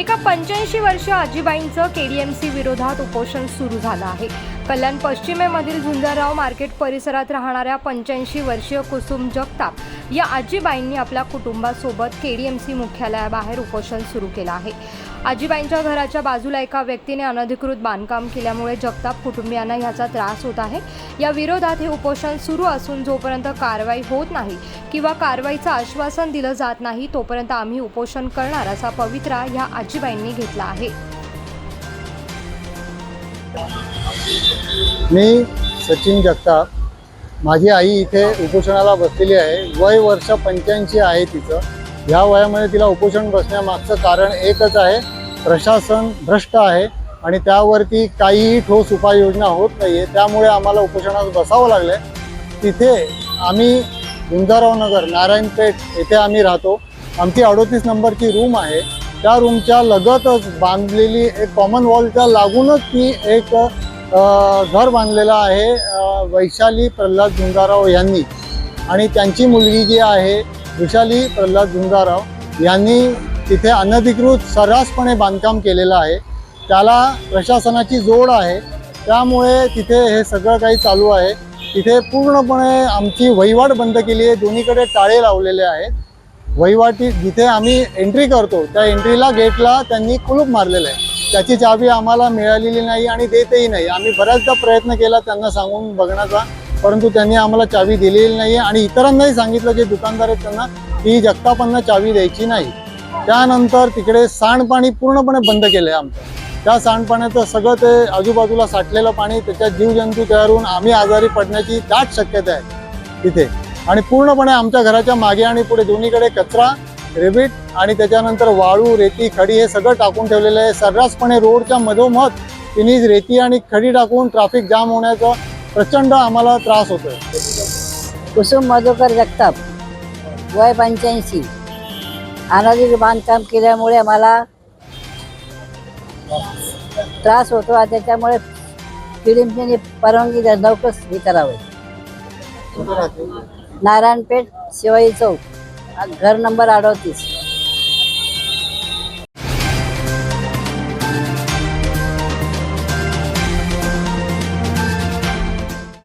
एका पंच्याऐंशी वर्ष आजीबाईंचं केडीएमसी विरोधात उपोषण सुरू झालं आहे. कल्याण पश्चिमेमधील झुंजारराव मार्केट परिसरात राहणाऱ्या पंच्याऐंशी वर्षीय कुसुम जगताप या आजीबाईंनी आपल्या कुटुंबासोबत केडीएमसी मुख्यालयाबाहेर उपोषण सुरू केलं आहे. आजीबाईंच्या घराच्या बाजूला एका व्यक्तीने अनधिकृत बांधकाम केल्यामुळे जगताप कुटुंबियांना ह्याचा त्रास होत आहे. या विरोधात हे उपोषण सुरू असून जोपर्यंत कारवाई होत नाही किंवा कारवाईचं आश्वासन दिलं जात नाही तोपर्यंत आम्ही उपोषण करणार असा पवित्रा ह्या आजीबाईंनी घेतला आहे. मी सचिन जगताप. माझी आई इथे उपोषणाला बसलेली आहे. वय वर्ष पंच्याऐंशी आहे तिचं. ह्या वयामध्ये तिला उपोषण बसण्यामागचं कारण एकच आहे. प्रशासन भ्रष्ट आहे आणि त्यावरती काहीही ठोस उपाययोजना होत नाही आहे त्यामुळे आम्हाला उपोषणात बसावं लागलं आहे तिथे आम्ही गुंजाराव नगर नारायणपेठ येथे आम्ही राहतो. आमची अडोतीस नंबरची रूम आहे. त्या रूमच्या लगतच बांधलेली एक कॉमन वॉलच्या लागूनच ती एक घर बांधलेलं आहे वैशाली प्रल्हाद झुंजाराव यांनी. आणि त्यांची मुलगी जी आहे विशाली प्रल्हाद झुंजाराव यांनी तिथे अनधिकृत सर्रासपणे बांधकाम केलेलं आहे. त्याला प्रशासनाची जोड आहे. त्यामुळे तिथे हे सगळं काही चालू आहे. तिथे पूर्णपणे आमची वहिवाट बंद केली आहे. दोन्हीकडे टाळे लावलेले आहेत. वहिवाटी जिथे आम्ही एंट्री करतो त्या एंट्रीला गेटला त्यांनी कुलूप मारलेलं आहे. त्याची चावी आम्हाला मिळालेली नाही आणि देतही नाही. आम्ही बऱ्याचदा प्रयत्न केला त्यांना सांगून बघण्याचा परंतु त्यांनी आम्हाला चावी दिलेली नाही आणि इतरांनाही सांगितलं जे दुकानदार आहेत त्यांना की जगतापांना चावी द्यायची नाही. त्यानंतर तिकडे सांडपाणी पूर्णपणे बंद केलं आहे आमचं. त्या सांडपाण्याचं सगळं ते आजूबाजूला साठलेलं पाणी त्याच्यात जीवजंतू तयार होऊन आम्ही आजारी पडण्याची दाट शक्यता आहे तिथे. आणि पूर्णपणे आमच्या घराच्या मागे आणि पुढे दोन्हीकडे कचरा रेबीट आणि त्याच्यानंतर वाळू रेती खडी हे सगळं टाकून ठेवलेलं आहे. सर्रासपणे रोडच्या मधोमध तिने रेती आणि खडी टाकून ट्रॅफिक जाम होण्याचा प्रचंड आम्हाला त्रास होतोय. कुसुम मधुकर जगताप वय पंच्याऐंशी. अनाधिक बांधकाम केल्यामुळे आम्हाला त्रास होतो त्याच्यामुळे फिल्मची परवानगी लवकर हे करावं. नारायणपेठ शिवाई चौक. घर नंबर अडोतीस.